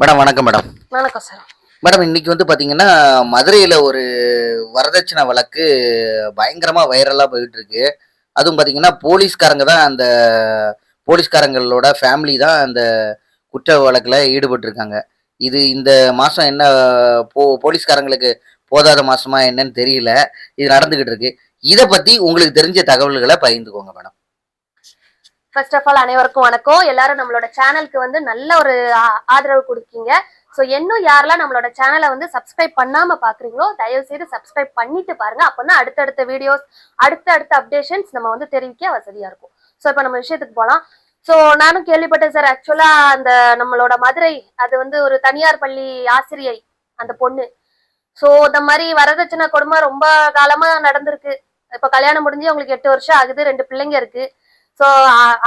Madam வணக்கம் madam. வணக்கம் sir. Madam இன்னைக்கு வந்து பாத்தீங்கன்னா மதுரையில ஒரு வரதட்சணை வழக்கு பயங்கரமா வைரலா போயிட்டு இருக்கு அதுவும் பாத்தீங்கன்னா போலீஸ்காரங்க தான் அந்த போலீஸ்காரங்களோட ஃபேமிலி தான் அந்த குற்ற வழக்குல ஈடுபட்டு இருக்காங்க இது இந்த மாசம் என்ன போ போலீஸ்காரங்களுக்கு போதாத மாசமா என்னன்னு தெரியல. இது நடந்துகிட்டு இருக்கு. இத பத்தி உங்களுக்கு தெரிஞ்ச தகவல்களை பகிர்ந்துக்கோங்க மேடம். ஃபர்ஸ்ட் ஆஃப் ஆல் அனைவருக்கும் வணக்கம். எல்லாரும் நம்மளோட சேனலுக்கு வந்து நல்ல ஒரு ஆ- ஆதரவு கொடுக்கீங்க. ஸோ இன்னும் யாரெல்லாம் நம்மளோட சேனலை வந்து சப்ஸ்கிரைப் பண்ணாம பாக்குறீங்களோ தயவு செய்து சப்ஸ்கிரைப் பண்ணிட்டு பாருங்க. அப்பதான் அடுத்தடுத்த வீடியோஸ் அடுத்தடுத்த அப்டேஷன்ஸ் நம்ம வந்து தெரிவிக்க வசதியா இருக்கும். ஸோ இப்போ நம்ம விஷயத்துக்கு போகலாம் ஸோ நானும் கேள்விப்பட்டேன் சார் ஆக்சுவலா அந்த நம்மளோட மதுரை அது வந்து ஒரு தனியார் பள்ளி ஆசிரியை அந்த பொண்ணு. ஸோ இந்த மாதிரி வரதட்சணை கொடுமை ரொம்ப காலமா நடந்திருக்கு. இப்போ கல்யாணம் முடிஞ்சு அவங்களுக்கு எட்டு வருஷம் ஆகுது ரெண்டு பிள்ளைங்க இருக்கு. ஸோ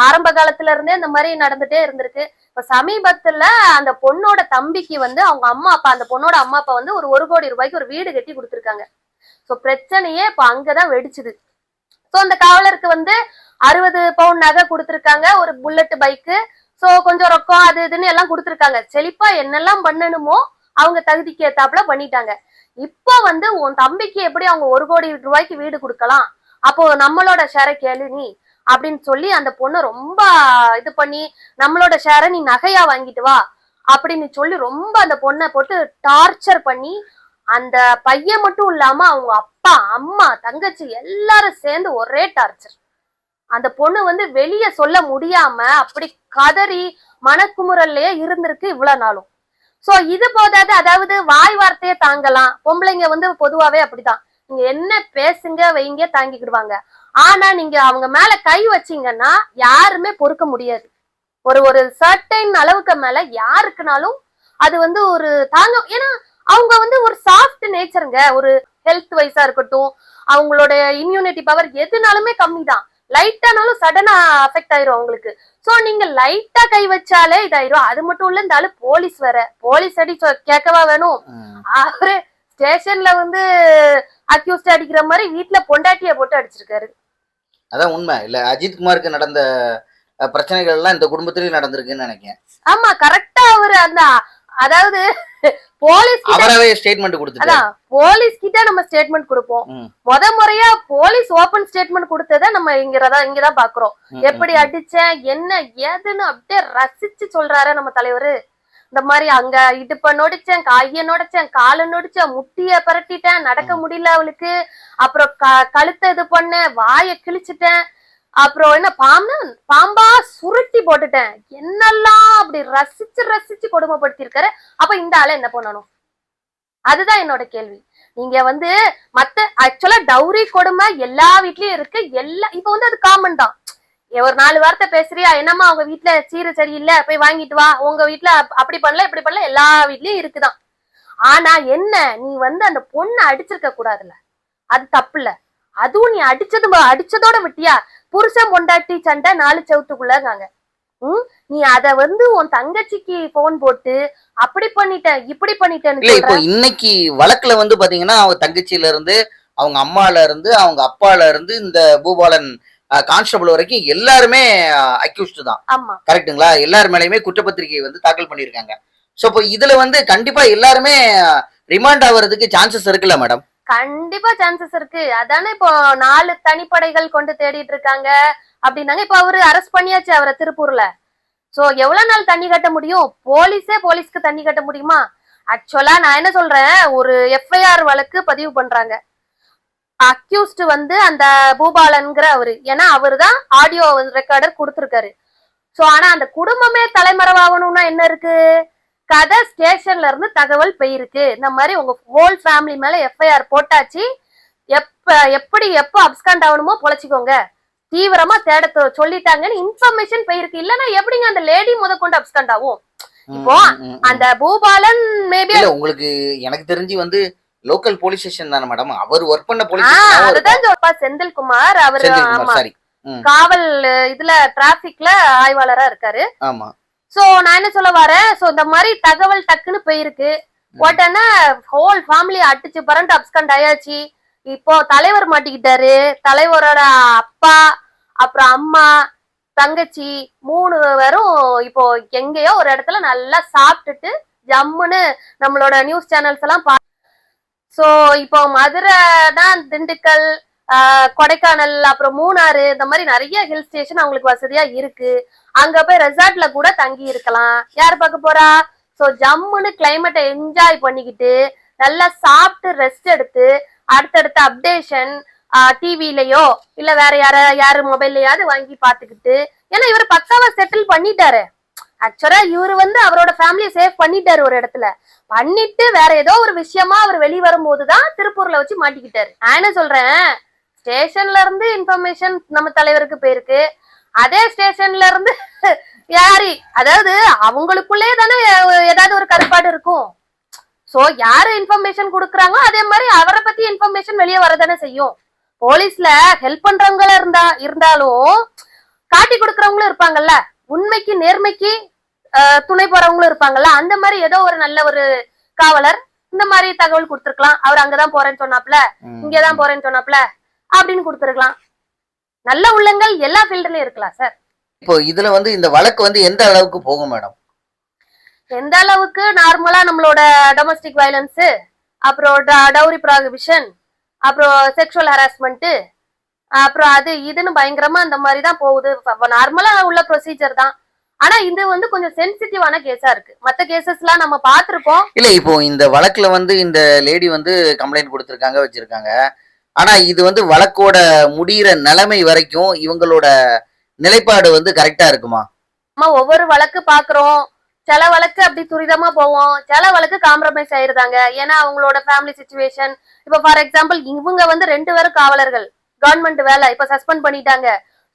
ஆரம்ப காலத்துல இருந்தே இந்த மாதிரி நடந்துட்டே இருந்திருக்கு. இப்ப சமீபத்துல அந்த பொண்ணோட தம்பிக்கு வந்து அவங்க அம்மா அப்பா அந்த பொண்ணோட அம்மா அப்பா வந்து ஒரு ஒரு கோடி ரூபாய்க்கு ஒரு வீடு கட்டி கொடுத்துருக்காங்க. ஸோ பிரச்சனையே இப்ப அங்கதான் வெடிச்சுது. ஸோ அந்த காவலருக்கு வந்து அறுபது பவுன் நகை கொடுத்துருக்காங்க ஒரு புல்லட் பைக்கு ஸோ கொஞ்சம் ரொக்கம் அது இதுன்னு எல்லாம் கொடுத்துருக்காங்க. செழிப்பா என்னெல்லாம் பண்ணணுமோ அவங்க தகுதிக்கு ஏத்தாப்புல பண்ணிட்டாங்க. இப்போ வந்து உன் தம்பிக்கு எப்படி அவங்க ஒரு கோடி ரூபாய்க்கு வீடு கொடுக்கலாம்? அப்போ நம்மளோட ஷேரை கேளு நீ. அப்படின்னு சொல்லி அந்த பொண்ணு ரொம்ப இது பண்ணி நம்மளோட ஷேரை நீ நகையா வாங்கிட்டு வா அப்படின்னு சொல்லி ரொம்ப அந்த பொண்ணை போட்டு டார்ச்சர் பண்ணி அந்த பையன் மட்டும் இல்லாம அவங்க அப்பா அம்மா தங்கச்சி எல்லாரும் சேர்ந்து ஒரே டார்ச்சர் அந்த பொண்ணு வந்து வெளிய சொல்ல முடியாம அப்படி கதறி மனக்குமுறல்லையே இருந்திருக்கு இவ்வளவு நாளும். சோ இது போதாது. அதாவது வாய் வார்த்தையே தாங்கலாம். பொம்பளைங்க வந்து பொதுவாவே அப்படிதான். நீங்க என்ன பேசுங்க வைங்க தாங்கிக்கிடுவாங்க. ஆனா நீங்க அவங்க மேல கை வச்சீங்கன்னா யாருமே பொறுக்க முடியாது. ஒரு ஒரு சர்டைன் அளவுக்கு மேல யாருக்குனாலும் அது வந்து ஒரு தாங்க ஏன்னா அவங்க வந்து ஒரு சாஃப்ட் நேச்சருங்க ஒரு ஹெல்த் வைஸா இருக்கட்டும் அவங்களோட இம்யூனிட்டி பவர் எதுனாலுமே கம்மி தான் லைட்டானாலும் சடனா அஃபெக்ட் ஆயிரும் அவங்களுக்கு. சோ நீங்க லைட்டா கை வச்சாலே இதாயிரும். அது மட்டும் இல்ல இந்த ஆளு போலீஸ் வேற. போலீஸ் அடி கேட்கவா வேணும். அவரு ஸ்டேஷன்ல வந்து அக்யூஸ்ட் அடிக்கிற மாதிரி வீட்ல பொண்டாட்டிய போட்டு அடிச்சிருக்காரு. அதான் உண்மை. இல்ல அஜித் குமாருக்கு நடந்த பிரச்சனைகள் எல்லாம் இந்த குடும்பத்திலயும் நடந்திருக்குன்னு நினைக்கிறேன். ஆமா கரெக்டா அவரு அந்த அதாவது போலீஸ் கிட்ட அவராவே ஸ்டேட்மெண்ட் கொடுத்துட்டாரு. அதான் போலீஸ் கிட்ட நம்ம ஸ்டேட்மெண்ட் கொடுப்போம். முத முறையா போலீஸ் ஓபன் ஸ்டேட்மெண்ட் கொடுத்தத நம்ம இங்கதான் இங்கதான் பாக்குறோம். எப்படி. அடிச்சேன் என்ன ஏதுன்னு அப்படியே ரசிச்சு சொல்றாரு நம்ம தலைவரு. இந்த மாதிரி அங்க இடுப்ப நொடிச்சேன் கைய நொடிச்சேன் காலை நொடிச்சேன் முட்டிய பரட்டிட்டேன் நடக்க முடியல அவளுக்கு. அப்புறம் க- கழுத்தை இது பண்ணேன் வாயை கிழிச்சிட்டேன். அப்புறம் என்ன பாம்பு பாம்பா சுருட்டி போட்டுட்டேன். என்னெல்லாம் அப்படி ரசிச்சு ரசிச்சு கொடுமைப்படுத்திருக்காரு அப்ப இந்த ஆளை என்ன பண்ணணும்? அதுதான் என்னோட கேள்வி. நீங்க வந்து மத்த ஆக்சுவலா டௌரி கொடுமை எல்லா வீட்லயும் இருக்கு. எல்லா இப்ப வந்து அது காமன் தான். ஒரு நாலு வார்த்தை பேசுறியா? என்னம்மா அவங்க வீட்ல சீரு சரியில்லை போய் வாங்கிட்டு வா. உங்க அப்- அப்படி பண்ணல இப்படி பண்ணல எல்லா வீட்லயும் இருக்குதான். ஆனா என்ன நீ வந்து அந்த பொண்ணை அடிச்சிருக்க கூடாதுல்ல? அது தப்பு இல்ல அதுவும் நீ அடிச்சது அடிச்சதோட விட்டியா? புருஷன் பொண்டாட்டி சண்டை நாலு செவத்துக்குள்ளங்காங்க ம் நீ அத வந்து உன் தங்கச்சிக்கு போன் போட்டு அப்படி பண்ணிட்டேன் இப்படி பண்ணிட்டேன்னு இப்போ இன்னைக்கு வழக்குல வந்து பாத்தீங்கன்னா அவங்க தங்கச்சியில இருந்து அவங்க அம்மால இருந்து அவங்க அப்பால இருந்து இந்த பூபாலன் கான்ஸ்டபிள் வரைக்கும் எல்லாருமே அக்யூஸ்டு தான். ஆமா. கரெக்ட்டுங்களா எல்லார் மேலயுமே குற்றப்பத்திரிகை வந்து தாக்கல் பண்ணியிருக்காங்க. சோ இப்போ இதுல வந்து கண்டிப்பா எல்லாருமே ரிமாண்ட் ஆகுறதுக்கு சான்சஸ் இருக்குல்ல மேடம் கண்டிப்பா சான்சஸ் இருக்கு. அதானே இப்போ நாலு தனிப்படைகள் கொண்டு தேடிட்டு இருக்காங்க அப்படின்னாங்க. இப்ப அவரு அரெஸ்ட் பண்ணியாச்சு அவரை திருப்பூர்ல. சோ எவ்வளவு நாள் தண்ணி கட்ட முடியும்? போலீஸே போலீஸ்க்கு தண்ணி கட்ட முடியுமா? ஆக்சுவலா நான் என்ன சொல்றேன்? ஒரு எஃப்ஐஆர் வழக்கு பதிவு பண்றாங்க. அக்யூஸ்ட் வந்து அந்த பூபாலன்கிற அவரு. ஏன்னா அவரு தான் ஆடியோ ரெக்கார்டர் கொடுத்துருக்காரு. சோ ஆனா அந்த குடும்பமே தலைமறைவாகணும்னா என்ன இருக்கு? கதை ஸ்டேஷன்ல இருந்து தகவல் போயிருக்கு. இந்த மாதிரி உங்க ஹோல் ஃபேமிலி மேல எஃப்ஐஆர் போட்டாச்சு. எப்ப எப்படி எப்போ அப்ஸ்காண்ட் ஆகணுமோ பொழைச்சிக்கோங்க. தீவிரமா தேட சொல்லிட்டாங்கன்னு இன்ஃபர்மேஷன் போயிருக்கு. இல்லன்னா எப்படிங்க அந்த லேடி முத கொண்டு அப்ஸ்காண்ட் ஆகும்? இப்போ. அந்த பூபாலன் மேபி உங்களுக்கு எனக்கு தெரிஞ்சு வந்து லோக்கல் போலீஸ் ஸ்டேஷன் தானே மேடம். அவர் ஒர்க் பண்ண போலீஸ் அதுதான் சொல்ப்பா செந்தில்குமார் அவரு ஆமா. சாரி காவல் இதுல டிராபிக்ல ஆய்வாளரா இருக்காரு. ஆமா. சோ நான் என்ன சொல்ல வரேன்? சோ இந்த மாதிரி தகவல் டக்குன்னு போயிருக்கு. உடனே ஹோல் ஃபேமிலி அடிச்சு பரண்டு அப்ஸ்கண்ட் ஆயாச்சு. இப்போ தலைவர் மாட்டிக்கிட்டாரு. தலைவரோட அப்பா அப்புறம் அம்மா தங்கச்சி மூணு பேரும் இப்போ எங்கேயோ ஒரு இடத்துல நல்லா சாப்பிட்டுட்டு ஜம்முன்னு நம்மளோட நியூஸ் சேனல்ஸ் எல்லாம் ஸோ இப்போ மதுரை தான் திண்டுக்கல் கொடைக்கானல் அப்புறம் மூணாறு இந்த மாதிரி நிறைய ஹில் ஸ்டேஷன் அவங்களுக்கு வசதியா இருக்கு. அங்க போய் ரெசார்ட்ல கூட தங்கி இருக்கலாம். யார் பார்க்க போறா? ஸோ ஜம்முன்னு கிளைமேட்டை என்ஜாய் பண்ணிக்கிட்டு நல்லா சாப்பிட்டு ரெஸ்ட் எடுத்து அடுத்தடுத்த அப்டேஷன் டிவிலயோ இல்ல வேற யார யாரு மொபைல்லையாவது வாங்கி பாத்துக்கிட்டு ஏன்னா இவர் பக்காவா செட்டில் பண்ணிட்டாரு. ஆக்சுவலா இவர் வந்து அவரோட ஃபேமிலியை சேவ் பண்ணிட்டாரு ஒரு இடத்துல. பண்ணிட்டு வேற ஏதோ ஒரு விஷயமா அவர் வெளிய வரும்போதுதான் திருப்பூர்ல வச்சு மாட்டிக்கிட்டாரு. நான் என்ன சொல்றேன்? ஸ்டேஷன்ல இருந்து இன்ஃபர்மேஷன் நம்ம தலைவருக்கு போயிருக்கு. அதே ஸ்டேஷன்ல இருந்து யாரு? அதாவது அவங்களுக்குள்ளே தானே ஏதாவது ஒரு கருப்பாடு இருக்கும். சோ யாரு இன்ஃபர்மேஷன் கொடுக்குறாங்களோ அதே மாதிரி அவரை பத்தி இன்ஃபர்மேஷன் வெளியே வரதானே செய்யும். போலீஸ்ல ஹெல்ப் பண்றவங்கள இருந்தா இருந்தாலும் காட்டி கொடுக்கறவங்களும் இருப்பாங்கல்ல. உண்மைக்கு நேர்மைக்கு துணை போறவங்களும் இருப்பாங்கல்ல அந்த மாதிரி ஏதோ ஒரு நல்ல ஒரு காவலர் இந்த மாதிரி தகவல் கொடுத்துருக்கலாம். அவர் அங்கதான் போறேன்னு சொன்னாப்ல. இங்கதான் போறேன்னு சொன்னாப்ல அப்படின்னு கொடுத்துருக்கலாம். நல்ல உள்ளங்கள் எல்லா ஃபீல்டுலயும் இருக்கலாம் சார். இப்போ இதுல வந்து இந்த வழக்கு வந்து எந்த அளவுக்கு போகும் மேடம்? எந்த அளவுக்கு நார்மலா நம்மளோட டொமஸ்டிக் வயலன்ஸ் அப்புறம் டவுரி ப்ராகிபிஷன் அப்புறம் செக்ஷுவல் ஹராஸ்மெண்ட் அப்புறம் அது இதுன்னு பயங்கரமா அந்த மாதிரி தான் போகுது நார்மலா உள்ள ப்ரொசீஜர் தான். ஆனா இது வந்து கொஞ்சம் சென்சிட்டிவான கேஸா இருக்கு. மத்த கேசஸ்லாம் நம்ம பார்த்திருக்கோம். இல்ல இப்போ இந்த வழக்குல வந்து இந்த லேடி வந்து கம்ப்ளைண்ட் கொடுத்திருக்காங்க வச்சிருக்காங்க. ஆனா இது வந்து வழக்கோட முடியிற நிலைமை வரைக்கும் இவங்களோட நிலைப்பாடு வந்து கரெக்டா இருக்குமா? நம்ம ஒவ்வொரு வழக்கு பாக்குறோம் சில வழக்கு அப்படி துரிதமா போவோம். சில வழக்கு காம்ப்ரமைஸ் ஆயிருந்தாங்க ஏன்னா அவங்களோட ஃபேமிலி சுச்சுவேஷன் இப்ப ஃபார் எக்ஸாம்பிள் இவங்க வந்து ரெண்டு பேரும் காவலர்கள். கவர்மெண்ட் வேலை. இப்ப சஸ்பெண்ட் பண்ணிட்டாங்க.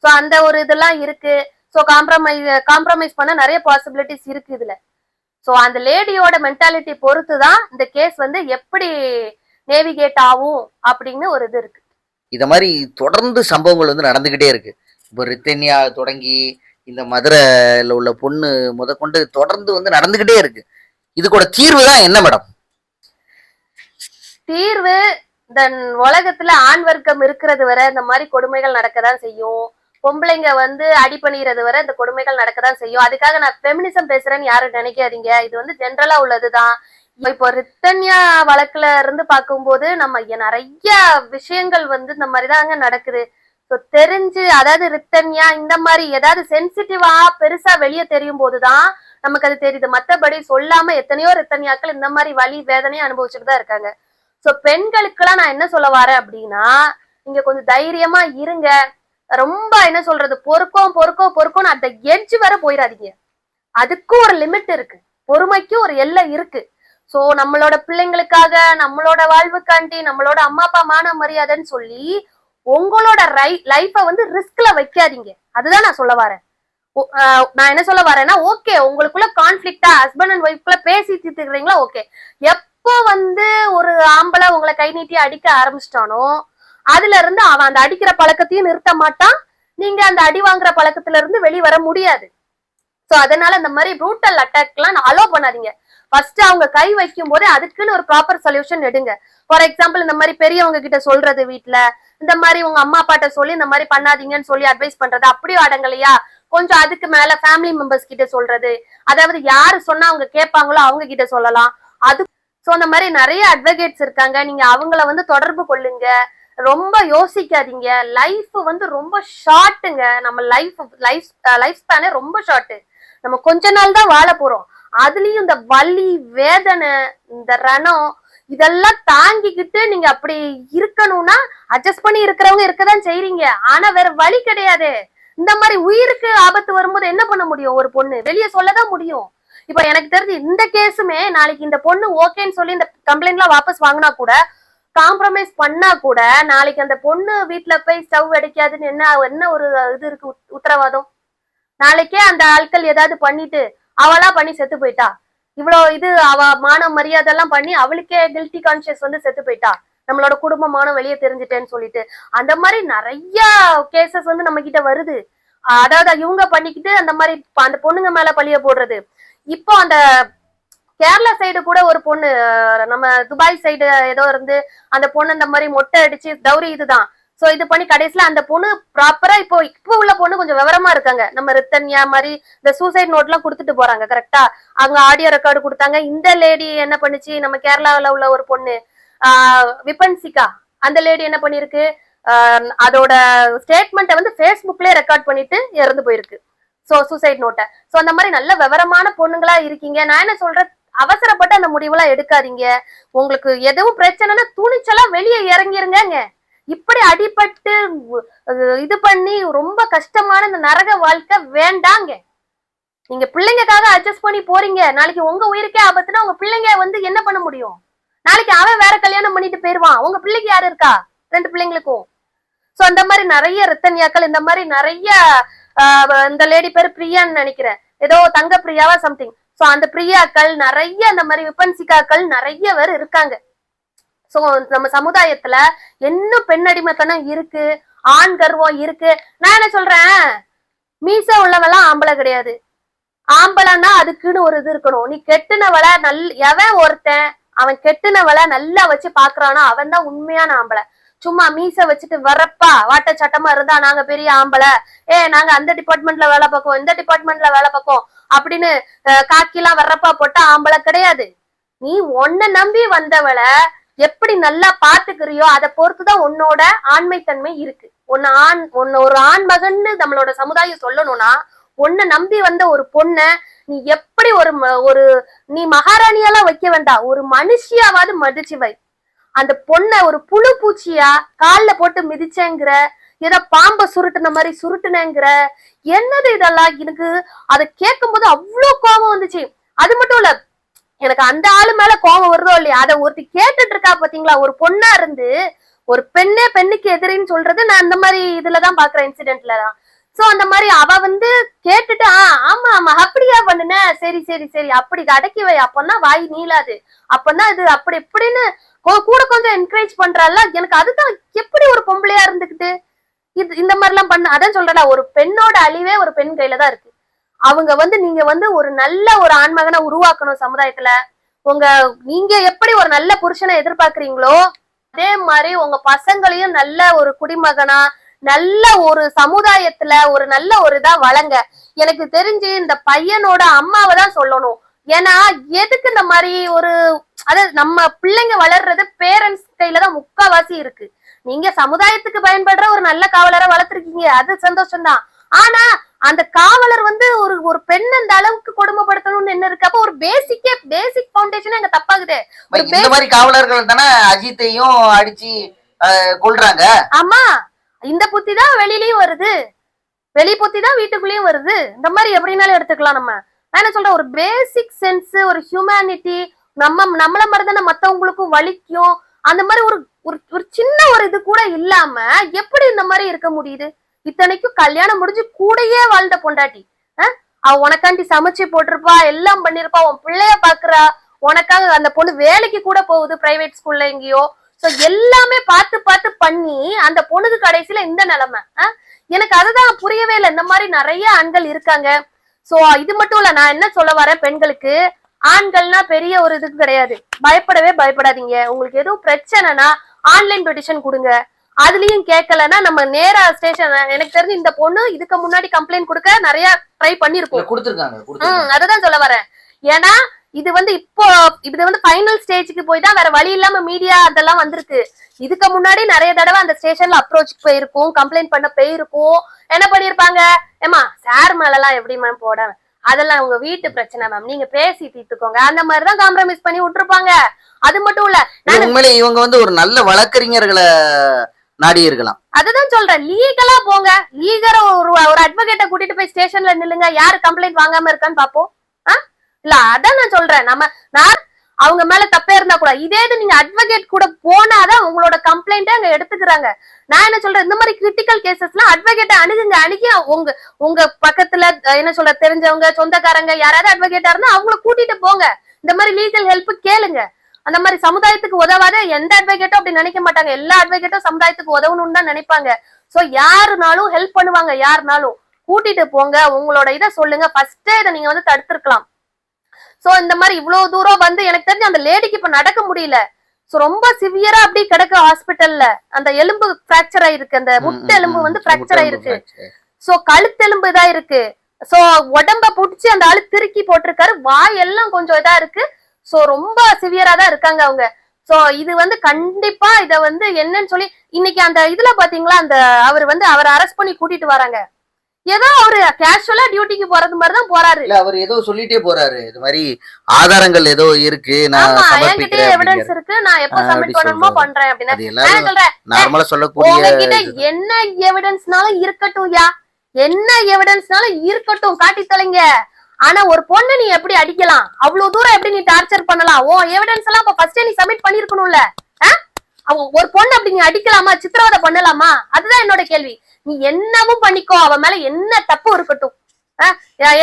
சோ அந்த ஒரு இதெல்லாம் இருக்கு. சோ காம்ப்ரமைஸ் காம்ப்ரமைஸ் பண்ண நிறைய பாசிபிலிட்டிஸ் இருக்கு இதுல. சோ அந்த லேடியோட மென்டாலிட்டி பொறுத்து தான் இந்த கேஸ் வந்து எப்படி நேவிகேட் ஆகும் அப்படின்னு ஒரு இது இருக்கு. இத மாதிரி தொடர்ந்து சம்பவங்கள் வந்து நடந்துகிட்டே இருக்கு. இப்போ ரித்தன்யா தொடங்கி இந்த மதுரையில் உள்ள பொண்ணு முதற்கொண்டு தொடர்ந்து வந்து நடந்துகிட்டே இருக்கு. இதுக்கூட தீர்வு தான் என்ன மேடம்? தீர்வு இந்த உலகத்துல ஆண் வர்க்கம் இருக்கிறது வரை இந்த மாதிரி கொடுமைகள் நடக்கதான் செய்யும். பொம்பளைங்க வந்து அடி பண்ணிறது வரை இந்த கொடுமைகள் நடக்கதான் செய்யும். அதுக்காக நான் பெமினிசம் பேசுறேன்னு யாரும் நினைக்காதீங்க. இது வந்து ஜென்ரலா உள்ளதுதான். இப்போ ரித்தன்யா வழக்குல இருந்து பார்க்கும்போது நம்ம நிறைய விஷயங்கள் வந்து இந்த மாதிரிதாங்க நடக்குது. ஸோ தெரிஞ்சு அதாவது ரித்தன்யா இந்த மாதிரி ஏதாவது சென்சிட்டிவா பெருசா வெளியே தெரியும் போதுதான் நமக்கு அது தெரியுது. மற்றபடி சொல்லாம எத்தனையோ ரித்தன்யாக்கள் இந்த மாதிரி வலி வேதனையை அனுபவிச்சுட்டு தான் இருக்காங்க. ஸோ பெண்களுக்கெல்லாம் நான் என்ன சொல்ல வரேன் அப்படின்னா நீங்க கொஞ்சம் தைரியமா இருங்க. ரொம்ப என்ன சொல்றது பொறுக்கும் பொறுக்கும் பொறுக்கும்னு அந்த எட்ஜ் வர போயிடாதீங்க அதுக்கும் ஒரு லிமிட் இருக்கு. பொறுமைக்கும் ஒரு எல்லை இருக்கு. சோ நம்மளோட பிள்ளைங்களுக்காக நம்மளோட வாழ்வுக்காண்டி நம்மளோட அம்மா அப்பா மான மரியாதைன்னு சொல்லி உங்களோட ரை லைஃப வந்து ரிஸ்க்ல வைக்காதீங்க. அதுதான் நான் சொல்ல வரேன். நான் என்ன சொல்ல வரேன்னா ஓகே உங்களுக்குள்ள கான்ஃபிளிக்டா ஹஸ்பண்ட் அண்ட் ஒய்ஃப்குள்ள பேசி தீர்த்துக்கிறீங்களா ஓகே எப்போ வந்து ஒரு ஆம்பளை உங்களை கை நீட்டி அடிக்க ஆரம்பிச்சிட்டானோ அதுல இருந்து அவன் அந்த அடிக்கிற பழக்கத்தையும் நிறுத்த மாட்டான். நீங்க அந்த அடி வாங்குற பழக்கத்துல இருந்து வெளிவர முடியாது. சோ அதனால இந்த மாதிரி ப்ரூட்டல் அட்டாக்லாம் அலோ பண்ணாதீங்க. ஃபர்ஸ்ட் அவங்க கை வைக்கும் போதே அதுக்குன்னு ஒரு ப்ராப்பர் சொல்யூஷன் எடுங்க. ஃபார் எக்ஸாம்பிள் இந்த மாதிரி பெரியவங்க கிட்ட சொல்றது வீட்ல இந்த மாதிரி உங்க அம்மா அப்பாட்ட சொல்லி இந்த மாதிரி பண்ணாதீங்கன்னு சொல்லி அட்வைஸ் பண்றது அப்படியும் அடங்கலையா? கொஞ்சம் அதுக்கு மேல ஃபேமிலி மெம்பர்ஸ் கிட்ட சொல்றது அதாவது யாரு சொன்னா அவங்க கேட்பாங்களோ அவங்க கிட்ட சொல்லலாம். அது சோ அந்த மாதிரி நிறைய அட்வொகேட்ஸ் இருக்காங்க. நீங்க அவங்கள வந்து தொடர்பு கொள்ளுங்க. ரொம்ப யோசிக்காதீங்க. லைஃப் வந்து ரொம்ப ஷார்ட்டுங்க நம்ம லைஃப் லைஃப் லைஃப் ஸ்பேனே ரொம்ப ஷார்ட்டு நம்ம கொஞ்ச நாள் தான் வாழ போறோம். அதுலயும் இந்த வலி வேதனை இந்த ரணம் இதெல்லாம் தாங்கிக்கிட்டு நீங்க அப்படி இருக்கணும்னா அட்ஜஸ்ட் பண்ணி இருக்கிறவங்க இருக்கதான் செய்றீங்க. ஆனா வேற வழி கிடையாது. இந்த மாதிரி உயிருக்கு ஆபத்து வரும்போது என்ன பண்ண முடியும்? ஒரு பொண்ணு. வெளியே சொல்லதான் முடியும். இப்ப எனக்கு தெரிஞ்சு இந்த கேஸுமே நாளைக்கு இந்த பொண்ணு ஓகேன்னு சொல்லி இந்த கம்ப்ளைண்ட்லாம் வாபஸ் வாங்கினா கூட காம்ப்ரமைஸ் பண்ணா கூட நாளைக்கு அந்த பொண்ணு வீட்ல போய் ஸ்டவ் அடிக்காதுன்னு என்ன என்ன ஒரு இது இருக்கு உத்தரவாதம்? நாளைக்கே அந்த ஆட்கள் ஏதாவது பண்ணிட்டு அவளா பண்ணி செத்து போயிட்டா. இவ்வளோ இது அவ மான மரியாதை எல்லாம் பண்ணி அவளுக்கே கில்ட்டி கான்சியஸ் வந்து செத்து போயிட்டா. நம்மளோட குடும்பமானம் வெளியே தெரிஞ்சுட்டேன்னு சொல்லிட்டு. அந்த மாதிரி நிறைய கேசஸ் வந்து நம்ம கிட்ட வருது. அதாவது இவங்க பண்ணிக்கிட்டு அந்த மாதிரி அந்த பொண்ணுங்க மேல பழிய போடுறது. இப்போ அந்த கேரளா சைடு கூட ஒரு பொண்ணு நம்ம துபாய் சைடு ஏதோ இருந்து அந்த பொண்ணு இந்த மாதிரி மொட்டை அடிச்சு தௌரி இதுதான். சோ இது பண்ணி கடைசியில அந்த பொண்ணு ப்ராப்பரா இப்போ இப்போ உள்ள பொண்ணு கொஞ்சம் விவரமா இருக்காங்க. நம்ம ரித்தன்யா மாதிரி இந்த சூசைட் நோட் எல்லாம் கொடுத்துட்டு போறாங்க கரெக்டா அங்க ஆடியோ ரெக்கார்டு கொடுத்தாங்க. இந்த லேடி என்ன பண்ணுச்சு? நம்ம கேரளாவில உள்ள ஒரு பொண்ணு ஆஹ் விபன்சிகா. அந்த லேடி என்ன பண்ணிருக்கு? அதோட ஸ்டேட்மெண்ட்டை வந்து ஃபேஸ்புக்லயே ரெக்கார்ட் பண்ணிட்டு இறந்து போயிருக்கு. ஸோ சூசைட் நோட்டை ஸோ அந்த மாதிரி நல்ல விவரமான பொண்ணுங்களா இருக்கீங்க. நான் என்ன சொல்றேன்? அவசரப்பட்டு அந்த முடிவெல்லாம் எடுக்காதீங்க. உங்களுக்கு எதுவும் பிரச்சனைனா துணிச்சலா வெளியே இறங்கிருங்க இப்படி அடிபட்டு இது பண்ணி ரொம்ப கஷ்டமான இந்த நரக வாழ்க்கை வேண்டாங்க. நீங்க பிள்ளைங்கக்காக அட்ஜஸ்ட் பண்ணி போறீங்க. நாளைக்கு உங்க உயிருக்கே ஆபத்துனா உங்க பிள்ளைங்க வந்து என்ன பண்ண முடியும்? நாளைக்கு அவன் வேற கல்யாணம் பண்ணிட்டு போயிருவான். உங்க பிள்ளைக்கு யாரு இருக்கா? ரெண்டு பிள்ளைங்களுக்கும். சோ அந்த மாதிரி நிறைய ரத்தன்யாக்கள் இந்த மாதிரி நிறைய ஆஹ், இந்த லேடி பேர் பிரியான்னு நினைக்கிறேன். ஏதோ தங்க பிரியாவா சம்திங் சோ அந்த பிரியாக்கள் நிறைய அந்த மாதிரி விபன்சிகாக்கள் நிறைய பேர் இருக்காங்க. சோ நம்ம சமுதாயத்துல என்ன பெண் அடிமைத்தனம் இருக்கு? ஆண் கர்வம் இருக்கு? நான் என்ன சொல்றேன்? மீச உள்ளவெல்லாம் ஆம்பளை கிடையாது. ஆம்பளைன்னா அதுக்குன்னு ஒரு இது இருக்கணும். நீ கெட்டுனவளை நல் எவன் ஒருத்தன் அவன் கெட்டுனவளை நல்லா வச்சு பாக்குறானோ அவன் தான் உண்மையான ஆம்பளை. சும்மா மீச வச்சுட்டு வரப்பா வாட்ட சட்டமா இருந்தா நாங்க பெரிய ஆம்பளை. ஏ நாங்க அந்த டிபார்ட்மெண்ட்ல வேலை பார்க்கோம் இந்த டிபார்ட்மெண்ட்ல வேலை பார்க்கோம். அப்படின்னு காக்கிலாம் வர்றப்பா போட்டா ஆம்பளை கிடையாது. நீ உன்னை நம்பி வந்தவளை எப்படி நல்லா பாத்துக்கிறியோ அதை பொறுத்துதான் உன்னோட ஆண்மைத்தன்மை இருக்கு. உன்னை ஆண் உன்னை ஒரு ஆண் மகன்னு நம்மளோட சமுதாயம் சொல்லணும்னா உன்னை நம்பி வந்த ஒரு பொண்ண நீ எப்படி ஒரு ம- ஒரு நீ மகாராணியெல்லாம் வைக்க வேண்டாம். ஒரு மனுஷியாவது மதிச்சு வை. அந்த பொண்ணை ஒரு புழு பூச்சியா கால்ல போட்டு மிதிச்சேங்கிற ஏதோ பாம்பை சுருட்டுன மாதிரி சுருட்டுனேங்கிற என்னது இதெல்லாம்? எனக்கு அதை கேட்கும்போது அவ்வளோ கோபம் வந்துச்சு. அது மட்டும் இல்ல எனக்கு அந்த ஆளு மேல கோபம் வருதோ இல்லையா அதை ஒருத்தி கேட்டுட்டு இருக்கா பாத்தீங்களா? ஒரு பொண்ணா இருந்து ஒரு பெண்ணே பெண்ணுக்கு எதிரின்னு சொல்றது நான் அந்த மாதிரி இதுலதான் பாக்குறேன் இன்சிடென்ட்ல தான். சோ அந்த மாதிரி அவ வந்து கேட்டுட்டு ஆ ஆமா ஆமா அப்படியா பண்ணுன? சரி சரி சரி அப்படி அடக்கி வை. அப்பன்னா வாய் நீளாது. அப்பன்னா இது அப்படி இப்படின்னு கூட கொஞ்சம் என்கரேஜ் பண்றால எனக்கு அதுதான் எப்படி ஒரு பொம்பளையா இருந்துகிட்டு இது இந்த மாதிரி எல்லாம் பண்ண. அதான் சொல்றேன்டா ஒரு பெண்ணோட அழிவே ஒரு பெண் கையில தான் இருக்கு. அவங்க வந்து நீங்க வந்து ஒரு நல்ல ஒரு ஆண்மகனை உருவாக்கணும் சமுதாயத்துல. உங்க நீங்க எப்படி ஒரு நல்ல புருஷனை எதிர்பார்க்கறீங்களோ அதே மாதிரி உங்க பசங்களையும் நல்ல ஒரு குடிமகனா நல்ல ஒரு சமுதாயத்துல ஒரு நல்ல ஒரு இதா வழங்க எனக்கு தெரிஞ்சு இந்த பையனோட அம்மாவை தான் சொல்லணும். ஏன்னா எதுக்கு இந்த மாதிரி ஒரு அதாவது நம்ம பிள்ளைங்க வளர்றது பேரண்ட்ஸ் கையில தான் முக்காவாசி இருக்கு. நீங்க சமுதாயத்துக்கு பயன்படுற ஒரு நல்ல காவலரை வளர்த்துருக்கீங்க. அது சந்தோஷம்தான். ஆனா அந்த காவலர் வந்து ஒரு ஒரு பெண் அந்த அளவுக்கு கொடுமைப்படுத்தணும்னு என்ன இருக்கு? அப்ப ஒரு பேசிக்கே பேசிக் ஃபவுண்டேஷன் அங்க தப்பாகுதே. இந்த மாதிரி காவலர்கள் தானே அஜித்தையும் அடிச்சு அஹ், கொல்றாங்க. ஆமா. இந்த புத்தி தான் வெளியிலயும் வருது. வெளி புத்தி தான் வீட்டுக்குள்ளேயும் வருது. இந்த மாதிரி எப்படினாலும் எடுத்துக்கலாம் நம்ம. நான் என்ன சொல்றேன்? ஒரு பேசிக் சென்ஸ் ஒரு ஹியூமனிட்டி நம்ம நம்மள மாதிரி தானே மத்தவங்களுக்கும் வலிக்கும். அந்த மாதிரி ஒரு ஒரு ஒரு சின்ன ஒரு இது கூட இல்லாம எப்படி இந்த மாதிரி இருக்க முடியுது? இத்தனைக்கும் கல்யாணம் முடிஞ்சு கூடயே வாழ்ந்த பொண்டாட்டி. அஹ்? அவ உனக்காண்டி சமைச்சு போட்டிருப்பா எல்லாம் பண்ணிருப்பா உன் பிள்ளைய பாக்குறா. உனக்காக அந்த பொண்ணு வேலைக்கு கூட போகுது பிரைவேட் ஸ்கூல்ல எங்கேயோ. சோ எல்லாமே பார்த்து பார்த்து பண்ணி அந்த பொண்ணுக்கு கடைசியில இந்த நிலைமை. எனக்கு அதுதான் புரியவே இல்லை. இந்த மாதிரி நிறைய ஆண்கள் இருக்காங்க. சோ இது மட்டும் இல்ல நான் என்ன சொல்ல வரேன் பெண்களுக்கு? ஆண்கள்னா பெரிய ஒரு இதுக்கு கிடையாது. பயப்படவே பயப்படாதீங்க. உங்களுக்கு எதுவும் பிரச்சனைனா ஆன்லைன் பெட்டிஷன் கொடுங்க. அதுலயும் கேட்கலன்னா நம்ம நேரா ஸ்டேஷன் எனக்கு தெரிஞ்சு இந்த பொண்ணு இதுக்கு முன்னாடி கம்ப்ளைண்ட் கொடுக்க நிறைய ட்ரை பண்ணிருக்கோம். கொடுத்துருக்காங்க அதுதான் சொல்ல வரேன். ஏன்னா இது வந்து இப்போ இது வந்து ஃபைனல் ஸ்டேஜ்க்கு போய் தான் வேற வழி இல்லாம மீடியா அதெல்லாம் வந்திருக்கு. இதுக்கு முன்னாடி நிறைய தடவை அந்த ஸ்டேஷன்ல அப்ரோச் போயிருக்கும் கம்ப்ளைண்ட் பண்ண போயிருக்கும். என்ன பண்ணிருப்பாங்க? ஏமா சார் மேலலாம் எப்படி மேம் போட அதெல்லாம் உங்க வீட்டு பிரச்சனை மேம் நீங்க பேசி தீர்த்துக்கோங்க. அந்த மாதிரி தான் காம்ப்ரமைஸ் பண்ணி விட்டுருப்பாங்க. அது மட்டும் இல்ல உண்மையிலே இவங்க வந்து ஒரு நல்ல வழக்கறிஞர்களை நாடி இருக்கலாம் அதுதான் சொல்றேன். லீகலா போங்க. லீகரா ஒரு ஒரு அட்வொகேட்டை கூட்டிட்டு போய் ஸ்டேஷன்ல நில்லுங்க. யாரு கம்ப்ளைண்ட் வாங்காம இருக்கான்னு பாப்போம்? இல்ல அதான் நான் சொல்றேன். நம்ம நான் அவங்க மேல தப்பே இருந்தா கூட இதே இது நீங்க அட்வொகேட் கூட போனாதான் உங்களோட கம்ப்ளைண்ட்டை அங்க எடுத்துக்கிறாங்க. நான் என்ன சொல்றேன் இந்த மாதிரி கிரிட்டிக்கல் கேசஸ்லாம் அட்வொகேட்டை அணுகுங்க அணுகி உங்க உங்க பக்கத்துல என்ன சொல்ற தெரிஞ்சவங்க சொந்தக்காரங்க யாராவது அட்வொகேட்டா இருந்தா அவங்கள கூட்டிட்டு போங்க. இந்த மாதிரி லீகல் ஹெல்ப் கேளுங்க. அந்த மாதிரி சமுதாயத்துக்கு உதவாத எந்த அட்வொகேட்டும் அப்படி நினைக்க மாட்டாங்க. எல்லா அட்வொகேட்டும் சமுதாயத்துக்கு உதவணும்னு தான் நினைப்பாங்க. சோ யாருனாலும் ஹெல்ப் பண்ணுவாங்க யாருனாலும். கூட்டிட்டு போங்க உங்களோட இதை சொல்லுங்க. ஃபர்ஸ்டே இதை நீங்க வந்து தடுத்துருக்கலாம். சோ இந்த மாதிரி இவ்வளவு தூரம் வந்து எனக்கு தெரிஞ்சு அந்த லேடிக்கு இப்ப நடக்க முடியல. சோ ரொம்ப சிவியரா அப்படி கிடக்கு ஹாஸ்பிட்டல்ல அந்த எலும்பு ஃபிராக்சர் ஆயிருக்கு. அந்த முட்டை எலும்பு வந்து ஃபிராக்சர் ஆயிருக்கு. சோ கழுத்தெலும்பு இதா இருக்கு. சோ உடம்ப புடிச்சு அந்த ஆளு திருக்கி போட்டிருக்காரு. வாய் எல்லாம் கொஞ்சம் இதா இருக்கு. சோ ரொம்ப சிவியரா தான் இருக்காங்க அவங்க. சோ இது வந்து கண்டிப்பா இத வந்து என்னன்னு சொல்லி இன்னைக்கு அந்த இதுல பாத்தீங்களா? அந்த அவர் வந்து அவரை அரெஸ்ட் பண்ணி கூட்டிட்டு வராங்க. ஏதோ அவரு கேஷுவலா டியூட்டிக்கு போறது மாதிரி தான் போறாரு. இல்ல அவர் ஏதோ சொல்லிட்டே போறாரு. இது மாதிரி ஆதாரங்கள் ஏதோ இருக்கு நான் என்கிட்ட எவிடன்ஸ். இருக்கு. நான் எப்போ சப்மிட் பண்ணணுமோ. பண்றேன் அப்படின்னா. நார்மலா சொல்லக்கூடிய என்ன எவிடன்ஸ்னாலும் இருக்கட்டும் யா. என்ன எவிடன்ஸ்னாலும் இருக்கட்டும் காட்டி தொலைங்க ஆனா ஒரு பொண்ணு நீ எப்படி அடிக்கலாம்? அவ்வளவு தூரம் எப்படி நீ டார்ச்சர் பண்ணலாம்? ஓ எவிடன்ஸ் எல்லாம் அப்ப ஃபர்ஸ்டே நீ சப்மிட் பண்ணிருக்கணும்ல. ஒரு பொண்ணு அப்படி நீ அடிக்கலாமா? சித்திரவதை பண்ணலாமா? அதுதான் என்னோட கேள்வி. நீ என்னவும் பண்ணிக்கோ அவன் மேல என்ன தப்பு இருக்கட்டும். ஆ?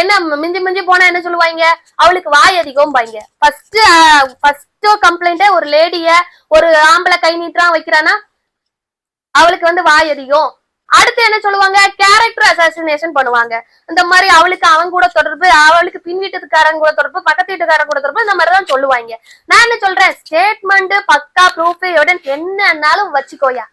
என்ன மிஞ்சி மிஞ்சி போனா என்ன சொல்லுவாங்க? அவளுக்கு வாய் அதிகம் பாங்க ஃபர்ஸ்ட் ஃபர்ஸ்ட் கம்ப்ளைண்டே ஒரு லேடிய ஒரு ஆம்பளை கை நீட்டுறான் வைக்கிறானா? அவளுக்கு வந்து வாய் அதிகம். அடுத்து என்ன சொல்லுவாங்க? கேரக்டர் அசாசினேஷன் பண்ணுவாங்க. இந்த மாதிரி அவளுக்கு அவன் கூட தொடர்பு அவளுக்கு பின் வீட்டுக்காரங்க கூட தொடர்பு பக்கத்து வீட்டுக்காரங்க கூட தொடர்பு இந்த மாதிரி தான் சொல்லுவாங்க. நான் என்ன சொல்றேன்? ஸ்டேட்மெண்ட் பக்கா ப்ரூஃப் எவிடன்ஸ் என்னன்னாலும் வச்சுக்கோயா.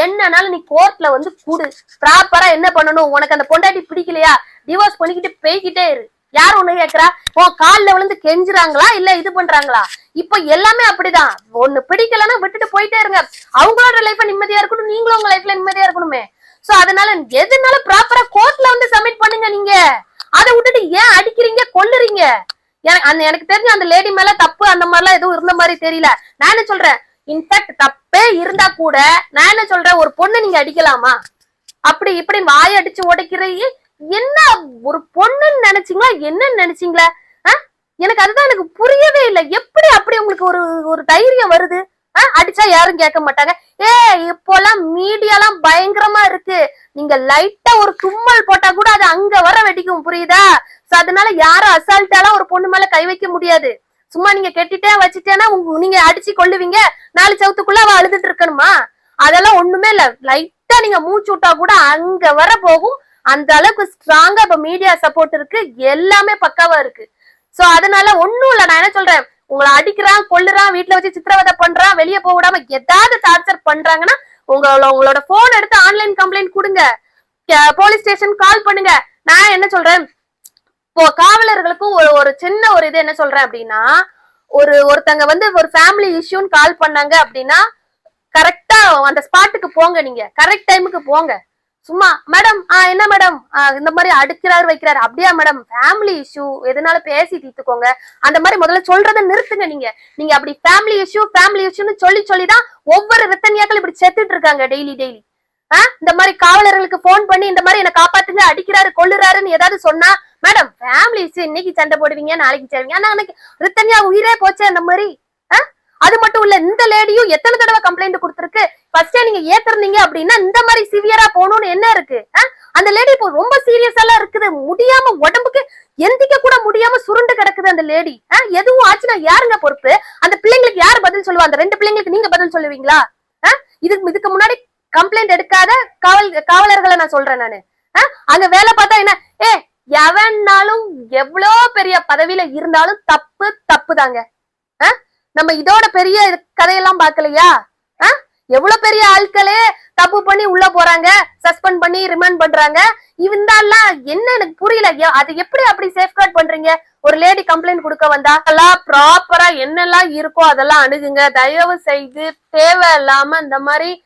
என்னன்னாலும் நீ கோர்ட்ல வந்து கூடு. ப்ராப்பரா என்ன பண்ணணும்? உனக்கு அந்த பொண்டாட்டி பிடிக்கலையா? டிவோர்ஸ் பண்ணிக்கிட்டு போய்கிட்டே இரு. யார் ஒண்ணு கேக்குறா உன் கால்ல விழுந்து கெஞ்சுறாங்களா? இல்ல இது பண்றாங்களா? இப்ப எல்லாமே அப்படிதான். ஒண்ணு பிடிக்கலன்னா விட்டுட்டு போயிட்டே இருங்க. அவங்களோட லைஃப் நிம்மதியா இருக்கணும். நீங்களும் உங்க லைஃப்ல நிம்மதியா இருக்கணுமே. சோ அதனால எதுனால ப்ராப்பரா கோர்ட்ல வந்து சப்மிட் பண்ணுங்க நீங்க. அதை விட்டுட்டு ஏன் அடிக்கிறீங்க? கொல்லுறீங்க. எனக்கு அந்த எனக்கு தெரிஞ்ச அந்த லேடி மேல தப்பு அந்த மாதிரிலாம் எதுவும் இருந்த மாதிரி தெரியல. நான் என்ன சொல்றேன்? இன்ஃபேக்ட் தப்பே இருந்தா கூட நான் என்ன சொல்றேன்? ஒரு பொண்ணு நீங்க அடிக்கலாமா? அப்படி இப்படி வாய அடிச்சு உடைக்கிறீங்க என்ன ஒரு பொண்ணுன்னு நினைச்சீங்களா? என்னன்னு நினைச்சீங்களா? எனக்கு அதுதான் எனக்கு புரியவே இல்லை. எப்படி அப்படி உங்களுக்கு ஒரு ஒரு தைரியம் வருது? அடிச்சா யாரும் கேட்க மாட்டாங்க. ஏ இப்போலாம் மீடியாலாம் பயங்கரமா இருக்கு. நீங்க லைட்டா ஒரு தும்மல் போட்டா கூட அது அங்க வர வெடிக்கும். புரியுதா? அதனால யாரும் அசால்ட்டாலாம் ஒரு பொண்ணு மேல கை வைக்க முடியாது. சும்மா நீங்க கெட்டிட்டே வச்சுட்டேன்னா நீங்க அடிச்சு கொள்ளுவீங்க நாலு சவுத்துக்குள்ள அவ அழுதுட்டு இருக்கணுமா? அதெல்லாம் ஒண்ணுமே இல்ல. லைட்டா நீங்க மூச்சு விட்டா கூட அங்க வர போகும். அந்த அளவுக்கு ஸ்ட்ராங்கா இப்ப மீடியா சப்போர்ட் இருக்கு. எல்லாமே பக்காவா இருக்கு. சோ அதனால ஒண்ணும் இல்ல. நான் என்ன சொல்றேன்? உங்களை அடிக்கிறான் கொள்ளுறான் வீட்டுல வச்சு சித்திரவதை பண்றான் வெளியே போக விடாம ஏதாவது டார்ச்சர் பண்றாங்கன்னா உங்களோட உங்களோட போன் எடுத்து ஆன்லைன் கம்ப்ளைண்ட் கொடுங்க. போலீஸ் ஸ்டேஷன் கால் பண்ணுங்க. நான் என்ன சொல்றேன்? இப்போ காவலர்களுக்கும் ஒரு ஒரு சின்ன ஒரு இது என்ன சொல்றேன் அப்படின்னா ஒரு ஒருத்தங்க வந்து ஒரு ஃபேமிலி இஷ்யூன்னு கால் பண்ணாங்க அப்படின்னா கரெக்டா அந்த ஸ்பாட்டுக்கு போங்க நீங்க. கரெக்ட் டைமுக்கு போங்க. சும்மா மேடம் ஆ என்ன மேடம் இந்த மாதிரி அடிக்கிறாரு வைக்கிறாரு. அப்படியா மேடம் ஃபேமிலி இஷ்யூ எதனால பேசி தீர்த்துக்கோங்க. அந்த மாதிரி முதல்ல சொல்றதை நிறுத்துங்க நீங்க. நீங்க அப்படி ஃபேமிலி இஷ்யூ ஃபேமிலி இஷ்யூன்னு சொல்லி சொல்லி தான் ஒவ்வொரு ரத்தனியாக்கள் இப்படி செத்துட்டு இருக்காங்க டெய்லி டெய்லி ஆ இந்த மாதிரி காவலர்களுக்கு ஃபோன் பண்ணி இந்த மாதிரி என்ன காப்பாத்துங்க அடிக்கிறாரு கொள்ளுறாருன்னு ஏதாவது சொன்னா மேடம் ஃபேமிலிஸ் இன்னைக்கு சண்டை போடுவீங்க நாளைக்கு சேருவீங்க. ஆனா அன்னைக்கு ரித்தன்யா உயிரே போச்சே அந்த மாதிரி. ஆ? அது மட்டும் இல்ல இந்த லேடியும் எத்தனை தடவை கம்ப்ளைண்ட் கொடுத்துருக்கு? ஃபர்ஸ்டே நீங்க ஏத்திருந்தீங்க அப்படின்னா இந்த மாதிரி சிவியரா போகணும்னு என்ன இருக்கு? ஆ? அந்த லேடி இப்போ ரொம்ப சீரியஸ் எல்லாம் இருக்குது. முடியாம உடம்புக்கு எந்திக்க கூட முடியாம சுருண்டு கிடக்குது அந்த லேடி எதுவும் ஆச்சுன்னா யாருங்க பொறுப்பு? அந்த பிள்ளைங்களுக்கு யார் பதில் சொல்லுவா? அந்த ரெண்டு பிள்ளைங்களுக்கு நீங்க பதில் சொல்லுவீங்களா? இதுக்கு இதுக்கு முன்னாடி கம்ப்ளைண்ட் எடுக்காத காவல் காவலர்களை நான் சொல்றேன் நானு. ஆ? அங்க வேலை பார்த்தா என்ன? ஏ எவன்னாலும் எவ்வளோ பெரிய பதவியில இருந்தாலும் தப்பு தப்பு தாங்க ஆ? நம்ம இதோட பெரிய கதையெல்லாம் பார்க்கலையா? ஆ? எவ்வளவு பெரிய ஆட்களே தப்பு பண்ணி உள்ள போறாங்க சஸ்பெண்ட் பண்ணி ரிமாண்ட் பண்றாங்க. இவந்தாலாம் என்ன எனக்கு புரியல. எ- அது எப்படி அப்படி சேஃப்கார்ட் பண்றீங்க? ஒரு லேடி கம்ப்ளைண்ட் கொடுக்க வந்தா அதெல்லாம் ப்ராப்பரா என்னெல்லாம் இருக்கோ அதெல்லாம் அணுகுங்க. தயவு செய்து தேவையில்லாம இந்த மாதிரி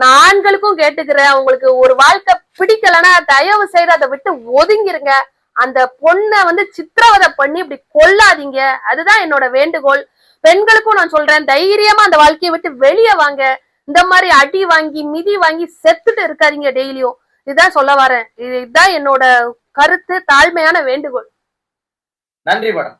நான் ஆண்களுக்கும் கேட்டுக்கிறேன். உங்களுக்கு ஒரு வாழ்க்கை பிடிக்கலன்னா தயவு செய்து அதை விட்டு ஒதுங்கிருங்க. அந்த பொண்ணை வந்து சித்திரவதை பண்ணி இப்படி கொல்லாதீங்க. அதுதான் என்னோட வேண்டுகோள். பெண்களுக்கும் நான் சொல்றேன் தைரியமா அந்த வாழ்க்கையை விட்டு வெளியே வாங்க. இந்த மாதிரி அடி வாங்கி மிதி வாங்கி செத்துட்டு இருக்காதீங்க டெய்லியும். இதுதான் சொல்ல வரேன். இதுதான் என்னோட கருத்து தாழ்மையான வேண்டுகோள். நன்றி மேடம்